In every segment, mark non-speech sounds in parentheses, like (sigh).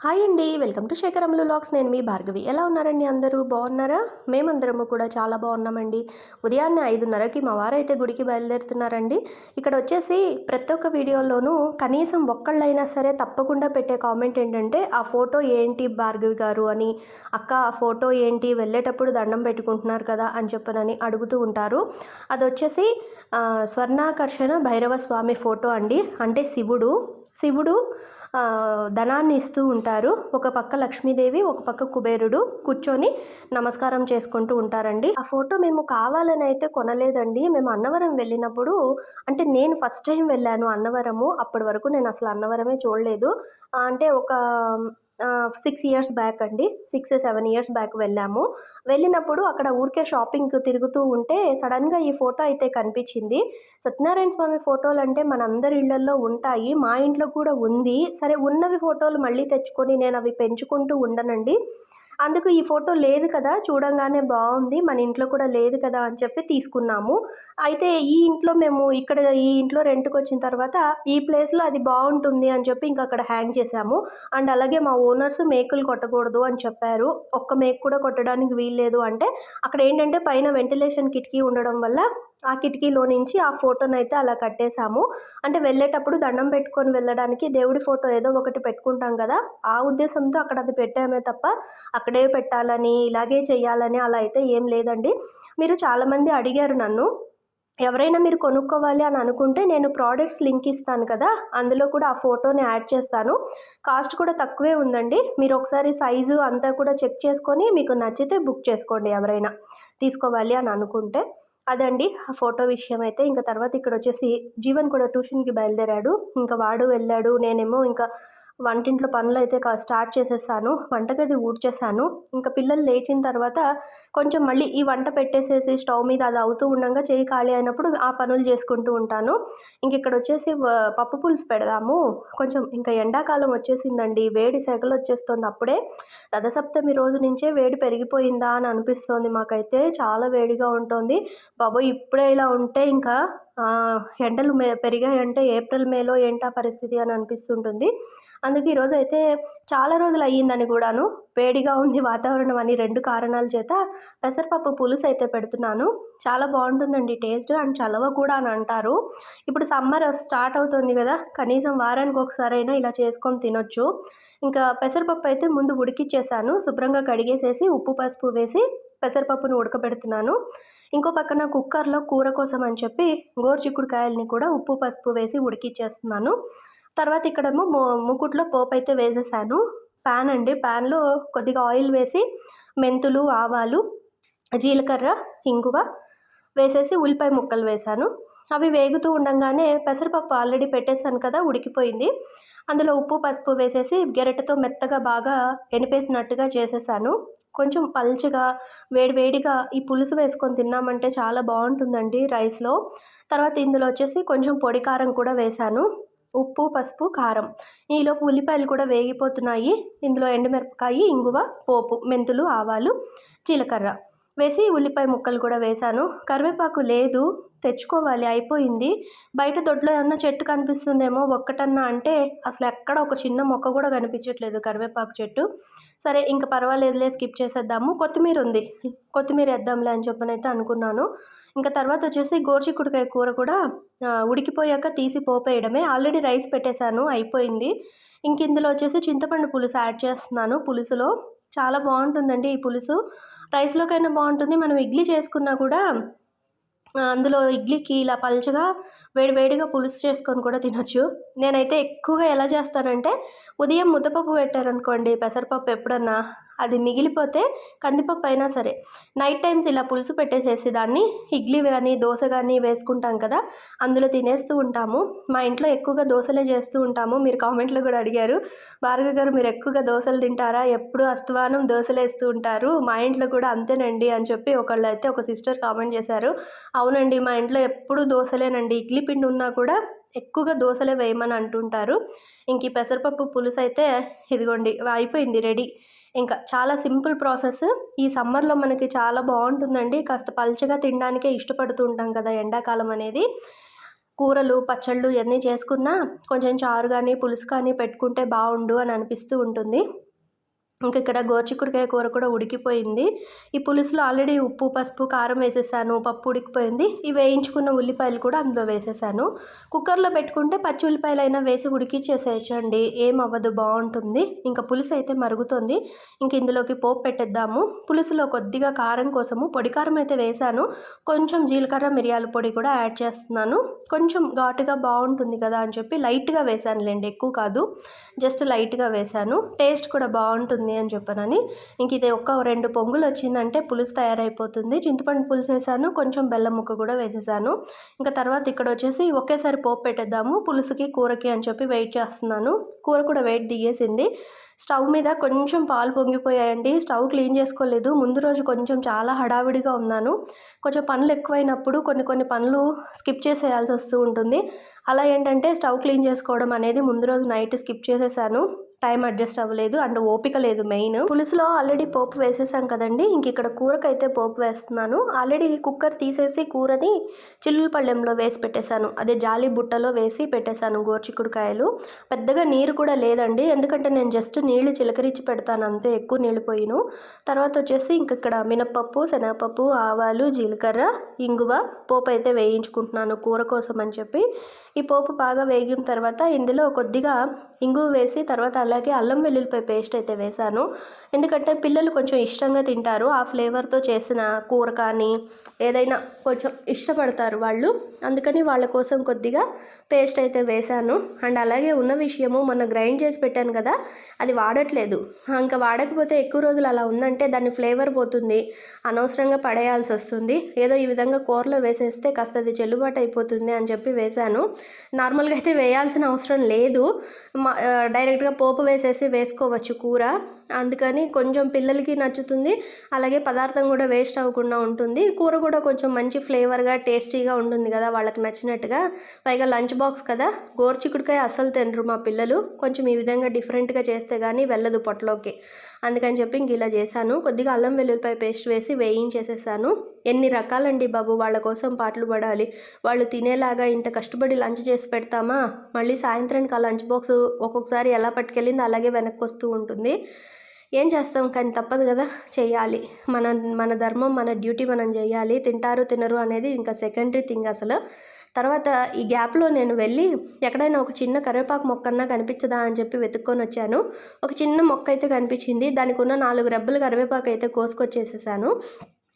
Hi అండి. Welcome to శేఖరములు lakhs నేను మీ భార్గవి. ఎలా ఉన్నారండి అందరూ? బాగున్నారా? మేమందరము కూడా చాలా బాగున్నామండి. ఉదయాన్నే ఐదున్నరకి మా వారైతే గుడికి బయలుదేరుతున్నారండి. ఇక్కడ వచ్చేసి ప్రతి ఒక్క వీడియోలోనూ కనీసం ఒక్కళ్ళైనా సరే తప్పకుండా పెట్టే కామెంట్ ఏంటంటే ఆ ఫోటో ఏంటి భార్గవి గారు? అని అక్క ఆ ఫోటో ఏంటి? వెళ్ళేటప్పుడు దండం పెట్టుకుంటున్నారు కదా? అని చెప్పనని అడుగుతూ ఉంటారు. అది వచ్చేసి స్వర్ణాకర్షణ భైరవ స్వామి ఫోటో అండి. అంటే శివుడు. శివుడు ధనాన్ని ఇస్తూ ఉంటారు. ఒక పక్క లక్ష్మీదేవి ఒక పక్క కుబేరుడు కూర్చొని నమస్కారం చేసుకుంటూ ఉంటారండి. ఆ ఫోటో మేము కావాలని అయితే కొనలేదండి. మేము అన్నవరం వెళ్ళినప్పుడు అంటే నేను ఫస్ట్ టైం వెళ్ళాను అన్నవరము. అప్పటి వరకు నేను అసలు అన్నవరమే చూడలేదు. అంటే ఒక సిక్స్ ఇయర్స్ బ్యాక్ అండి. సిక్స్ సెవెన్ ఇయర్స్ బ్యాక్ వెళ్ళాము. వెళ్ళినప్పుడు అక్కడ ఊరికే షాపింగ్ తిరుగుతూ ఉంటే సడన్గా ఈ ఫోటో అయితే కనిపించింది. సత్యనారాయణ స్వామి ఫోటోలు అంటే మనందరి ఇళ్ళలో ఉంటాయి. మా ఇంట్లో కూడా ఉంది. సరే ఉన్నవి ఫోటోలు మళ్ళీ తెచ్చుకొని నేను అవి పెంచుకుంటూ ఉండనండి. అందుకు ఈ ఫోటో లేదు కదా చూడంగానే బాగుంది మన ఇంట్లో కూడా లేదు కదా అని చెప్పి తీసుకున్నాము. అయితే ఈ ఇంట్లో మేము ఇక్కడ ఈ ఇంట్లో రెంట్కి వచ్చిన తర్వాత ఈ ప్లేస్లో అది బాగుంటుంది అని చెప్పి ఇంకా అక్కడ హ్యాంగ్ చేశాము. అండ్ అలాగే మా ఓనర్స్ మేకులు కొట్టకూడదు అని చెప్పారు. ఒక్క మేక్ కూడా కొట్టడానికి వీల్లేదు అంటే అక్కడ ఏంటంటే పైన వెంటిలేషన్ కిటికీ ఉండడం వల్ల ఆ కిటికీలో నుంచి ఆ ఫోటోని అయితే అలా కట్టేశాము. అంటే వెళ్ళేటప్పుడు దండం పెట్టుకొని వెళ్ళడానికి దేవుడి ఫోటో ఏదో ఒకటి పెట్టుకుంటాం కదా ఆ ఉద్దేశంతో అక్కడ అది పెట్టామే తప్ప అక్కడే పెట్టాలని ఇలాగే చేయాలని అలా అయితే ఏం లేదండి. మీరు చాలామంది అడిగారు నన్ను ఎవరైనా మీరు కొనుక్కోవాలి అని అనుకుంటే నేను ప్రోడక్ట్స్ లింక్ ఇస్తాను కదా అందులో కూడా ఆ ఫోటోని యాడ్ చేస్తాను. కాస్ట్ కూడా తక్కువే ఉందండి మీరు ఒకసారి సైజు అంతా కూడా చెక్ చేసుకొని మీకు నచ్చితే బుక్ చేసుకోండి ఎవరైనా తీసుకోవాలి అని అనుకుంటే. అదండి. ఆ ఫోటో విషయం అయితే ఇంకా తర్వాత ఇక్కడ వచ్చేసి జీవన్ కూడా ట్యూషన్కి బయలుదేరాడు. ఇంకా వాడు వెళ్ళాడు. నేనేమో ఇంకా వంటింట్లో పనులు అయితే స్టార్ట్ చేసేసాను. వంటగది ఊడ్చేసాను. ఇంకా పిల్లలు లేచిన తర్వాత కొంచెం మళ్ళీ ఈ వంట పెట్టేసేసి స్టవ్ మీద అది అవుతూ ఉండగా చేయి ఖాళీ అయినప్పుడు ఆ పనులు చేసుకుంటూ ఉంటాను. ఇంక ఇక్కడ వచ్చేసి పప్పు పులుసు పెడదాము. కొంచెం ఇంకా ఎండాకాలం వచ్చేసిందండి. వేడి సెగలు వచ్చేస్తుంది అప్పుడే. రథసప్తమి రోజు నుంచే వేడి పెరిగిపోయిందా అని అనిపిస్తోంది మాకైతే. చాలా వేడిగా ఉంటుంది. బాబోయ్ ఇప్పుడే ఇలా ఉంటే ఇంకా ఎండలు మే పెరిగాయంటే ఏప్రిల్ మేలో ఏంటా పరిస్థితి అని అనిపిస్తుంటుంది. అందుకే ఈరోజు అయితే చాలా రోజులు అయ్యిందని కూడాను వేడిగా ఉంది వాతావరణం అని రెండు కారణాల చేత పెసరపప్పు పులుసు అయితే పెడుతున్నాను. చాలా బాగుంటుందండి టేస్ట్ అండ్ చలవ కూడా అని అంటారు. ఇప్పుడు సమ్మర్ స్టార్ట్ అవుతుంది కదా కనీసం వారానికి ఒకసారైనా ఇలా చేసుకొని తినొచ్చు. ఇంకా పెసరపప్పు అయితే ముందు ఉడికిచ్చేసాను శుభ్రంగా కడిగేసేసి ఉప్పు పసుపు వేసి పెసరపప్పును ఉడకబెడుతున్నాను. ఇంకో పక్కన కుక్కర్లో కూర కోసం అని చెప్పి కాయల్ని కూడా ఉప్పు పసుపు వేసి ఉడికిచ్చేస్తున్నాను. తర్వాత ఇక్కడేమో ముకుట్లో పోపు అయితే వేసేసాను. ప్యాన్ అండి. ప్యాన్లో కొద్దిగా ఆయిల్ వేసి మెంతులు ఆవాలు జీలకర్ర ఇంగువ వేసేసి ఉల్లిపాయ ముక్కలు వేశాను అవి వేగుతూ ఉండగానే పెసరపప్పు ఆల్రెడీ పెట్టేశాను కదా ఉడికిపోయింది. అందులో ఉప్పు పసుపు వేసేసి గెరటతో మెత్తగా బాగా ఎనిపేసినట్టుగా చేసేసాను. కొంచెం పల్చగా వేడివేడిగా ఈ పులుసు వేసుకొని తిన్నామంటే చాలా బాగుంటుందండి రైస్లో. తర్వాత ఇందులో వచ్చేసి కొంచెం పొడి కారం కూడా వేశాను ఉప్పు పసుపు కారం. ఈలోపు ఉల్లిపాయలు కూడా వేగిపోతున్నాయి. ఇందులో ఎండుమిరపకాయ ఇంగువ పోపు మెంతులు ఆవాలు జీలకర్ర. వేసి ఉల్లిపాయ ముక్కలు కూడా వేశాను. కరివేపాకు లేదు. తెచ్చుకోవాలి అయిపోయింది. బయట దొడ్లో ఏమన్నా చెట్టు కనిపిస్తుందేమో ఒక్కటన్నా అంటే అసలు ఎక్కడ ఒక చిన్న మొక్క కూడా కనిపించట్లేదు కరివేపాకు చెట్టు. సరే ఇంకా పర్వాలేదులే స్కిప్ చేసేద్దాము. కొత్తిమీర ఉంది. కొత్తిమీర వేద్దాంలే అని చెప్పని అయితే అనుకున్నాను. ఇంకా తర్వాత వచ్చేసి గోర్చిక్కుడికాయ కూర కూడా ఉడికిపోయాక తీసి పోపేయడమే. ఆల్రెడీ రైస్ పెట్టేశాను అయిపోయింది. ఇంక ఇందులో వచ్చేసి చింతపండు పులుసు యాడ్ చేస్తున్నాను పులుసులో. చాలా బాగుంటుందండి ఈ పులుసు. రైస్లోకైనా బాగుంటుంది. మనం ఇడ్లీ చేసుకున్నా కూడా అందులో ఇడ్లీకి ఇలా పల్చగా వేడివేడిగా పులుసు చేసుకొని కూడా తినొచ్చు. నేనైతే ఎక్కువగా ఎలా చేస్తానంటే ఉదయం ముద్దపప్పు పెట్టారనుకోండి పెసరపప్పు ఎప్పుడన్నా అది మిగిలిపోతే కందిపప్పు అయినా సరే. నైట్ టైమ్స్ ఇలా పులుసు పెట్టేసేసి దాన్ని ఇడ్లీ కానీ దోశ కానీ వేసుకుంటాం కదా అందులో తినేస్తూ ఉంటాము. మా ఇంట్లో ఎక్కువగా దోశలే చేస్తూ ఉంటాము. మీరు కామెంట్లో కూడా అడిగారు. భార్గవ్ గారు మీరు ఎక్కువగా దోశలు తింటారా? ఎప్పుడు అస్తమానం దోశలు వేస్తూ ఉంటారు? మా ఇంట్లో కూడా అంతేనండి అని చెప్పి ఒకళ్ళు అయితే ఒక సిస్టర్ కామెంట్ చేశారు. అవునండి మా ఇంట్లో ఎప్పుడు దోశలేనండి. ఇడ్లీ పిండి ఉన్నా కూడా ఎక్కువగా దోశలే వేయమని అంటుంటారు. ఇంక ఈ పెసరపప్పు పులుసు అయితే ఇదిగోండి అయిపోయింది రెడీ. ఇంకా చాలా సింపుల్ ప్రాసెస్. ఈ సమ్మర్లో మనకి చాలా బాగుంటుందండి. కాస్త పల్చగా తినడానికే ఇష్టపడుతూ ఉంటాం కదా ఎండాకాలం అనేది. కూరలు పచ్చళ్ళు ఇవన్నీ చేసుకున్నా కొంచెం చారు కానీ పులుసు కానీ పెట్టుకుంటే బాగుండు అని అనిపిస్తూ ఉంటుంది. ఇంక ఇక్కడ గోర్చిక్కుడికాయ కూర కూడా ఉడికిపోయింది. ఈ పులుసులో ఆల్రెడీ ఉప్పు పసుపు కారం వేసేసాను. పప్పు ఉడికిపోయింది. ఈ వేయించుకున్న ఉల్లిపాయలు కూడా అందులో వేసేసాను. కుక్కర్లో పెట్టుకుంటే పచ్చి ఉల్లిపాయలు అయినా వేసి ఉడికిచ్చేసేయచ్చండి. ఏం అవ్వదు బాగుంటుంది. ఇంకా పులుసు అయితే మరుగుతుంది. ఇంక ఇందులోకి పోపు పెట్టేద్దాము. పులుసులో కొద్దిగా కారం కోసము పొడి కారం అయితే వేసాను. కొంచెం జీలకర్ర మిరియాల పొడి కూడా యాడ్ చేస్తున్నాను. కొంచెం ఘాటుగా బాగుంటుంది కదా అని చెప్పి లైట్గా వేసానులేండి ఎక్కువ కాదు. జస్ట్ లైట్గా వేసాను. టేస్ట్ కూడా బాగుంటుంది. అని చెప్పనని. ఇంక ఇది ఒక్క రెండు పొంగులు వచ్చిందంటే పులుసు తయారైపోతుంది. చింతపండు పులుసు వేసాను కొంచెం బెల్లం ముక్క కూడా వేసేసాను. ఇంకా తర్వాత ఇక్కడ వచ్చేసి ఒకేసారి పోపు పెట్టేద్దాము పులుసుకి కూరకి అని చెప్పి వెయిట్ చేస్తున్నాను. కూర కూడా వెయిట్ దిగేసింది. స్టవ్ మీద కొంచెం పాలు పొంగిపోయాయండి. స్టవ్ క్లీన్ చేసుకోలేదు. ముందు రోజు కొంచెం చాలా హడావిడిగా ఉన్నాను. కొంచెం పనులు ఎక్కువైనప్పుడు కొన్ని కొన్ని పనులు స్కిప్ చేసేయాల్సి వస్తూ ఉంటుంది. అలా ఏంటంటే స్టవ్ క్లీన్ చేసుకోవడం అనేది ముందు రోజు నైట్ స్కిప్ చేసేసాను. టైం అడ్జస్ట్ అవ్వలేదు. అండ్ ఓపిక లేదు మెయిన్. పులుసులో ఆల్రెడీ పోపు వేసేసాం కదండి. ఇంక ఇక్కడ కూరకైతే పోపు వేస్తున్నాను. ఆల్రెడీ కుక్కర్ తీసేసి కూరని చిల్లుల పళ్ళెంలో వేసి పెట్టేశాను. అదే జాలి బుట్టలో వేసి పెట్టేశాను గోర్చిక్కుడుకాయలు. పెద్దగా నీరు కూడా లేదండి. ఎందుకంటే నేను జస్ట్ నీళ్ళు చిలకరించి పెడతాను అంతే ఎక్కువ నీళ్ళు పోయిను. తర్వాత వచ్చేసి ఇంక ఇక్కడ మినపప్పు శనగపప్పు ఆవాలు జీలకర్ర ఇంగువ పోపు అయితే వేయించుకుంటున్నాను కూర కోసం అని చెప్పి. ఈ పోపు బాగా వేగిన తర్వాత ఇందులో కొద్దిగా ఇంగువ వేసి తర్వాత అలాగే అల్లం వెల్లుల్లిపాయ పేస్ట్ అయితే వేశాను ఎందుకంటే పిల్లలు కొంచెం ఇష్టంగా తింటారు. ఆ ఫ్లేవర్తో చేసిన కూర కానీ ఏదైనా కొంచెం ఇష్టపడతారు వాళ్ళు. అందుకని వాళ్ళ కోసం కొద్దిగా పేస్ట్ అయితే వేశాను అండ్ అలాగే ఉన్న విషయము మొన్న గ్రైండ్ చేసి పెట్టాను కదా అది వాడట్లేదు. ఇంకా వాడకపోతే ఎక్కువ రోజులు అలా ఉందంటే దాని ఫ్లేవర్ పోతుంది. అనవసరంగా పడేయాల్సి వస్తుంది. ఏదో ఈ విధంగా కూరలో వేసేస్తే కాస్త అది చెల్లుబాటు అయిపోతుంది అని చెప్పి వేశాను నార్మల్గా అయితే వేయాల్సిన అవసరం లేదు. డైరెక్ట్గా పోపు వేసేసి వేసుకోవచ్చు కూర. అందుకని కొంచెం పిల్లలకి నచ్చుతుంది. అలాగే పదార్థం కూడా వేస్ట్ అవ్వకుండా ఉంటుంది. కూర కూడా కొంచెం మంచి ఫ్లేవర్గా టేస్టీగా ఉంటుంది కదా వాళ్ళకి నచ్చినట్టుగా. పైగా లంచ్ బాక్స్ కదా. గోర్చికుడికాయ అస్సలు తినరు మా పిల్లలు. కొంచెం ఈ విధంగా డిఫరెంట్గా చేస్తే కానీ వెళ్ళదు పొట్టలోకి అందుకని చెప్పి ఇంక ఇలా చేశాను. కొద్దిగా అల్లం వెల్లుల్లిపాయ పేస్ట్ వేసి వేయించేసేసాను. ఎన్ని రకాలండి బాబు వాళ్ళ కోసం పాటలు పడాలి. వాళ్ళు తినేలాగా ఇంత కష్టపడి లంచ్ చేసి పెడతామా? మళ్ళీ సాయంత్రానికి ఆ లంచ్ బాక్స్ ఒక్కొక్కసారి ఎలా పట్టుకెళ్ళింది అలాగే వెనక్కి వస్తూ ఉంటుంది. ఏం చేస్తాం కానీ తప్పదు కదా చేయాలి. మన మన ధర్మం మన డ్యూటీ మనం చేయాలి. తింటారు తినరు అనేది ఇంకా సెకండరీ థింగ్ అసలు. తర్వాత ఈ గ్యాప్లో నేను వెళ్ళి ఎక్కడైనా ఒక చిన్న కరివేపాకు మొక్కన్నా కనిపించదా అని చెప్పి వెతుక్కొని వచ్చాను. ఒక చిన్న మొక్క అయితే కనిపించింది. దానికి ఉన్న నాలుగు రెబ్బలు కరివేపాకు అయితే కోసుకొచ్చేసేసాను.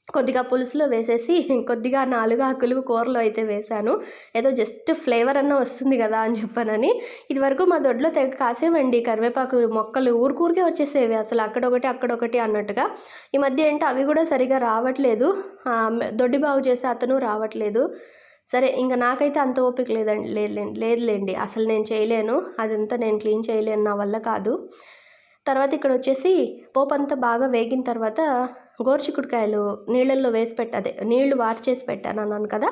కొద్దిగా పులుసులో వేసేసి (laughs) కొద్దిగా నాలుగు ఆకులు కూరలో అయితే వేశాను. ఏదో జస్ట్ ఫ్లేవర్ అన్న వస్తుంది కదా అని చెప్పానని. ఇది వరకు మా దొడ్లో తెగ కాసేవండి. కరివేపాకు మొక్కలు ఊరికూరికే వచ్చేసేవి అసలు అక్కడొకటి అక్కడొకటి అన్నట్టుగా. ఈ మధ్య ఏంటో అవి కూడా సరిగా రావట్లేదు. దొడ్డి బాగు చేసే అతను రావట్లేదు. సరే ఇంకా నాకైతే అంత ఓపిక లేదండి లేదులేండి లేదులేండి. అసలు నేను చేయలేను. అదంతా నేను క్లీన్ చేయలేను. నా వల్ల కాదు. తర్వాత ఇక్కడ వచ్చేసి పోపు అంతా బాగా వేగిన తర్వాత గోరుచిక్కుడుకాయలు నీళ్ళల్లో వేసి పెట్టదే నీళ్ళు వార్చేసి పెట్టాను అన్నాను కదా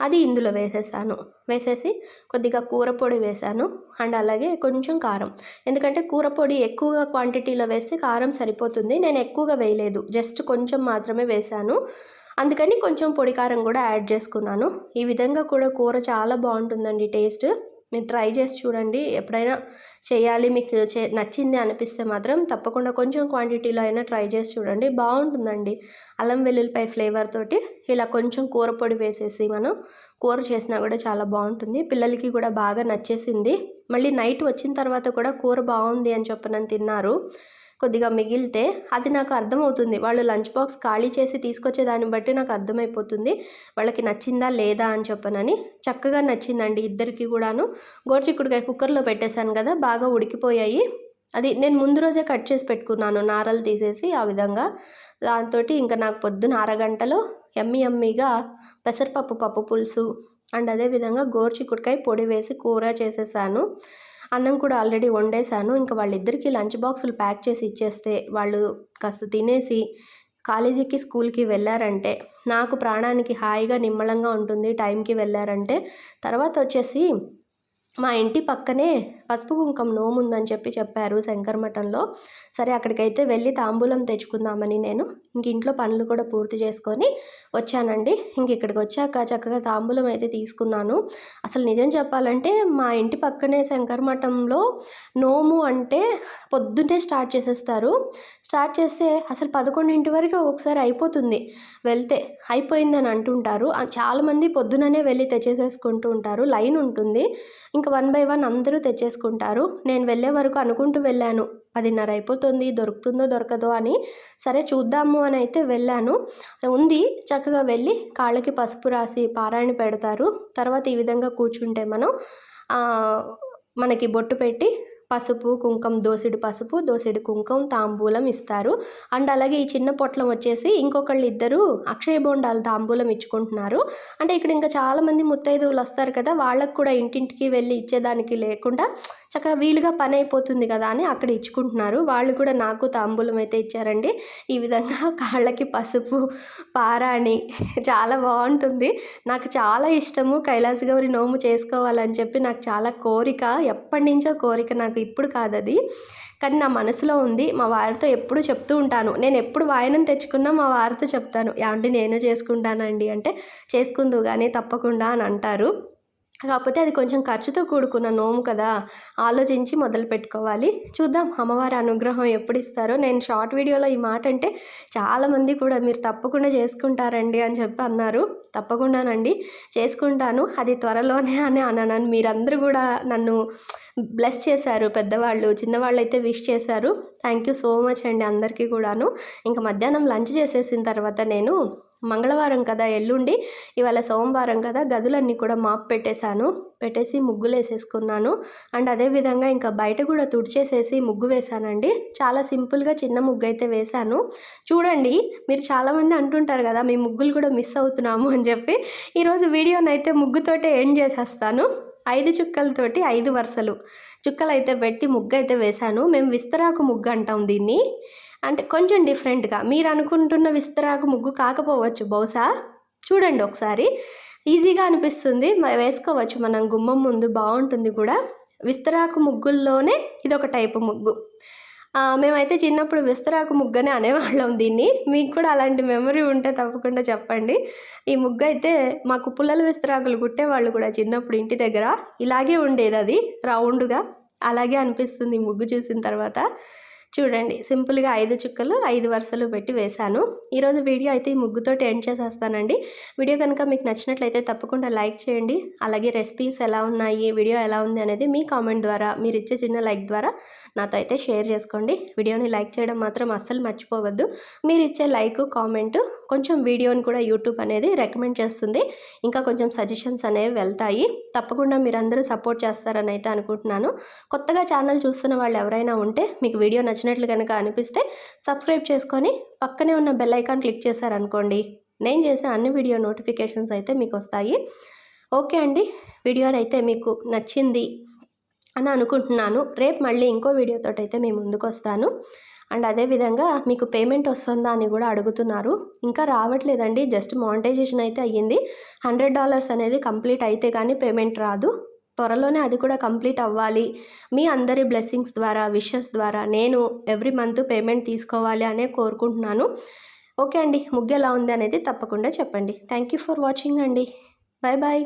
అది ఇందులో వేసేసాను. వేసేసి కొద్దిగా కూర పొడి వేసాను అండ్ అలాగే కొంచెం కారం. ఎందుకంటే కూర పొడి ఎక్కువగా క్వాంటిటీలో వేస్తే కారం సరిపోతుంది. నేను ఎక్కువగా వేయలేదు. జస్ట్ కొంచెం మాత్రమే వేశాను అందుకని కొంచెం పొడి కారం కూడా యాడ్ చేసుకున్నాను. ఈ విధంగా కూడా కూర చాలా బాగుంటుందండి టేస్ట్. మీరు ట్రై చేసి చూడండి. ఎప్పుడైనా చేయాలి. మీకు చే నచ్చింది అనిపిస్తే మాత్రం తప్పకుండా కొంచెం క్వాంటిటీలో అయినా ట్రై చేసి చూడండి. బాగుంటుందండి. అల్లం వెల్లుల్లిపాయ ఫ్లేవర్ తోటి ఇలా కొంచెం కూర పొడి వేసేసి మనం కూర చేసినా కూడా చాలా బాగుంటుంది. పిల్లలకి కూడా బాగా నచ్చేసింది. మళ్ళీ నైట్ వచ్చిన తర్వాత కూడా కూర బాగుంది అని చెప్పనని తిన్నారు. కొద్దిగా మిగిలితే అది నాకు అర్థమవుతుంది. వాళ్ళు లంచ్ బాక్స్ ఖాళీ చేసి తీసుకొచ్చే దాన్ని బట్టి నాకు అర్థమైపోతుంది. వాళ్ళకి నచ్చిందా లేదా అని చెప్పనని. చక్కగా నచ్చిందండి ఇద్దరికి కూడాను. గోర్చిక్కుడుకాయ కుక్కర్లో పెట్టేశాను కదా బాగా ఉడికిపోయాయి. అది నేను ముందు రోజే కట్ చేసి పెట్టుకున్నాను నారలు తీసేసి ఆ విధంగా. దాంతో ఇంకా నాకు పొద్దున అరగంటలో ఎమ్మి ఎమ్మిగా పెసరపప్పు పప్పు పులుసు అండ్ అదేవిధంగా గోర్చిక్కుడుకాయ పొడి వేసి కూర చేసేసాను. అన్నం కూడా ఆల్రెడీ వండేసాను ఇంకా వాళ్ళిద్దరికీ లంచ్ బాక్సులు ప్యాక్ చేసి ఇచ్చేస్తే వాళ్ళు కాస్త తినేసి కాలేజీకి స్కూల్కి వెళ్ళారంటే నాకు ప్రాణానికి హాయిగా నిమ్మలంగా ఉంటుంది టైంకి వెళ్ళారంటే తర్వాత వచ్చేసి మా ఇంటి పక్కనే పసుపు కుంకుమ నోము ఉందని చెప్పి చెప్పారు శంకర్ మఠంలో. సరే అక్కడికైతే వెళ్ళి తాంబూలం తెచ్చుకుందామని నేను ఇంక ఇంట్లో పనులు కూడా పూర్తి చేసుకొని వచ్చానండి. ఇంక ఇక్కడికి వచ్చాక చక్కగా తాంబూలం అయితే తీసుకున్నాను. అసలు నిజం చెప్పాలంటే మా ఇంటి పక్కనే శంకర్ మఠంలో నోము అంటే పొద్దున్నే స్టార్ట్ చేసేస్తారు. స్టార్ట్ చేస్తే అసలు పదకొండింటి వరకు ఒకసారి అయిపోతుంది వెళ్తే. అయిపోయిందని అంటుంటారు. చాలామంది పొద్దుననే వెళ్ళి తెచ్చేసేసుకుంటూ ఉంటారు. లైన్ ఉంటుంది. ఇంకా వన్ బై వన్ అందరూ తెచ్చేసుకుంటారు. నేను వెళ్ళే వరకు అనుకుంటూ వెళ్ళాను. పదిన్నర అయిపోతుంది దొరుకుతుందో దొరకదో అని. సరే చూద్దాము అని అయితే వెళ్ళాను. ఉంది చక్కగా వెళ్ళి కాళ్ళకి పసుపు రాసి పారాయణ పెడతారు. తర్వాత ఈ విధంగా కూర్చుంటే మనం మనకి బొట్టు పెట్టి పసుపు కుంకుమ దోసిడి పసుపు దోసిడి కుంకుమ తాంబూలం ఇస్తారు. అండ్ అలాగే ఈ చిన్న పొట్లం వచ్చేసి ఇంకొకళ్ళు ఇద్దరు అక్షయ బోండాలు తాంబూలం ఇచ్చుకుంటున్నారు. అంటే ఇక్కడ ఇంకా చాలామంది ముత్తైదువులు వస్తారు కదా వాళ్ళకు కూడా ఇంటింటికి వెళ్ళి ఇచ్చేదానికి లేకుండా చక్కగా వీలుగా పని అయిపోతుంది కదా అని అక్కడ ఇచ్చుకుంటున్నారు. వాళ్ళు కూడా నాకు తాంబూలం అయితే ఇచ్చారండి. ఈ విధంగా (laughs) కాళ్ళకి పసుపు పారాణి (laughs) చాలా బాగుంటుంది. నాకు చాలా ఇష్టము. కైలాస గౌరి నోము చేసుకోవాలని చెప్పి నాకు చాలా కోరిక. ఎప్పటి నుంచో కోరిక నాకు ఇప్పుడు కాదు అది. కానీ నా మనసులో ఉంది. మా వారితో ఎప్పుడు చెప్తూ ఉంటాను. నేను ఎప్పుడు వాయనం తెచ్చుకున్నా మా వారితో చెప్తాను. ఏమంటే నేను చేసుకుంటానండి అంటే చేసుకుందు కానీ తప్పకుండా అని అంటారు. కాకపోతే అది కొంచెం ఖర్చుతో కూడుకున్న నోము కదా. ఆలోచించి మొదలు పెట్టుకోవాలి. చూద్దాం అమ్మవారి అనుగ్రహం ఎప్పుడు ఇస్తారో. నేను షార్ట్ వీడియోలో ఈ మాట అంటే చాలామంది కూడా మీరు తప్పకుండా చేసుకుంటారండి అని చెప్పి అన్నారు. తప్పకుండానండి చేసుకుంటాను. అది త్వరలోనే అని అన్నాను మీరందరూ కూడా నన్ను బ్లెస్ చేశారు. పెద్దవాళ్ళు చిన్నవాళ్ళు అయితే విష్ చేశారు. థ్యాంక్ యూ సో మచ్ అండి అందరికీ కూడాను. ఇంకా మధ్యాహ్నం లంచ్ చేసేసిన తర్వాత నేను మంగళవారం కదా ఎల్లుండి ఇవాళ సోమవారం కదా గదులన్నీ కూడా మాప్ పెట్టేశాను పెట్టేసి ముగ్గులు వేసేసుకున్నాను. అండ్ అదేవిధంగా ఇంకా బయట కూడా తుడిచేసేసి ముగ్గు వేశానండి. చాలా సింపుల్గా చిన్న ముగ్గు అయితే వేశాను. చూడండి మీరు చాలామంది అంటుంటారు కదా మీ ముగ్గులు కూడా మిస్ అవుతున్నాము అని చెప్పి. ఈరోజు వీడియోనైతే ముగ్గుతోటే ఎండ్ చేసేస్తాను. ఐదు చుక్కలతోటి ఐదు వరుసలు. చుక్కలు అయితే పెట్టి ముగ్గు అయితే వేశాను. మేము విస్తరాకు ముగ్గు అంటాం దీన్ని. అంటే కొంచెం డిఫరెంట్గా. మీరు అనుకుంటున్న విస్తరాకు ముగ్గు కాకపోవచ్చు బహుశా. చూడండి ఒకసారి. ఈజీగా అనిపిస్తుంది. వేసుకోవచ్చు. మనం గుమ్మం ముందు బాగుంటుంది కూడా. విస్తరాకు ముగ్గుల్లోనే ఇదొక టైపు ముగ్గు. మేమైతే చిన్నప్పుడు విస్తరాకు ముగ్గనే అనేవాళ్ళం దీన్ని. మీకు కూడా అలాంటి మెమరీ ఉంటే తప్పకుండా చెప్పండి. ఈ ముగ్గు అయితే మాకు పుల్లల విస్తరాకులు కుట్టేవాళ్ళు కూడా చిన్నప్పుడు ఇంటి దగ్గర. ఇలాగే ఉండేది అది రౌండ్గా. అలాగే అనిపిస్తుంది ఈ ముగ్గు చూసిన తర్వాత. చూడండి సింపుల్గా ఐదు చుక్కలు ఐదు వరుసలు పెట్టి వేశాను. ఈరోజు వీడియో అయితే ఈ ముగ్గుతోటి ఎండ్ చేసేస్తానండి. వీడియో కనుక మీకు నచ్చినట్లయితే తప్పకుండా లైక్ చేయండి. అలాగే రెసిపీస్ ఎలా ఉన్నాయి వీడియో ఎలా ఉంది అనేది మీ కామెంట్ ద్వారా మీరు ఇచ్చే చిన్న లైక్ ద్వారా నాతో అయితే షేర్ చేసుకోండి. వీడియోని లైక్ చేయడం మాత్రం అస్సలు మర్చిపోవద్దు. మీరు ఇచ్చే లైక్ కామెంట్ కొంచెం వీడియోని కూడా యూట్యూబ్ అనేది రికమెండ్ చేస్తుంది. ఇంకా కొంచెం సజెషన్స్ అనేవి వెళ్తాయి. తప్పకుండా మీరందరూ సపోర్ట్ చేస్తారని అయితే అనుకుంటున్నాను. కొత్తగా ఛానల్ చూస్తున్న వాళ్ళు ఎవరైనా ఉంటే మీకు వీడియో నచ్చినట్లు కనుక అనిపిస్తే సబ్స్క్రైబ్ చేసుకొని పక్కనే ఉన్న బెల్ ఐకాన్ క్లిక్ చేశారనుకోండి. నేను చేసే అన్ని వీడియో నోటిఫికేషన్స్ అయితే మీకు వస్తాయి. ఓకే అండి. వీడియో అయితే మీకు నచ్చింది అని అనుకుంటున్నాను. రేపు మళ్ళీ ఇంకో వీడియోతో అయితే మేము ముందుకు వస్తాను అండ్ అదేవిధంగా మీకు పేమెంట్ వస్తుందా అని కూడా అడుగుతున్నారు. ఇంకా రావట్లేదండి. జస్ట్ మానిటైజేషన్ అయితే అయ్యింది. హండ్రెడ్ డాలర్స్ అనేది కంప్లీట్ అయితే కానీ పేమెంట్ రాదు. త్వరలోనే అది కూడా కంప్లీట్ అవ్వాలి. మీ అందరి బ్లెస్సింగ్స్ ద్వారా విషెస్ ద్వారా నేను ఎవ్రీ మంత్ పేమెంట్ తీసుకోవాలి అనే కోరుకుంటున్నాను. ఓకే అండి. ముగ్గు ఎలా ఉంది అనేది తప్పకుండా చెప్పండి. థ్యాంక్ యూ ఫర్ వాచింగ్ అండి. Bye bye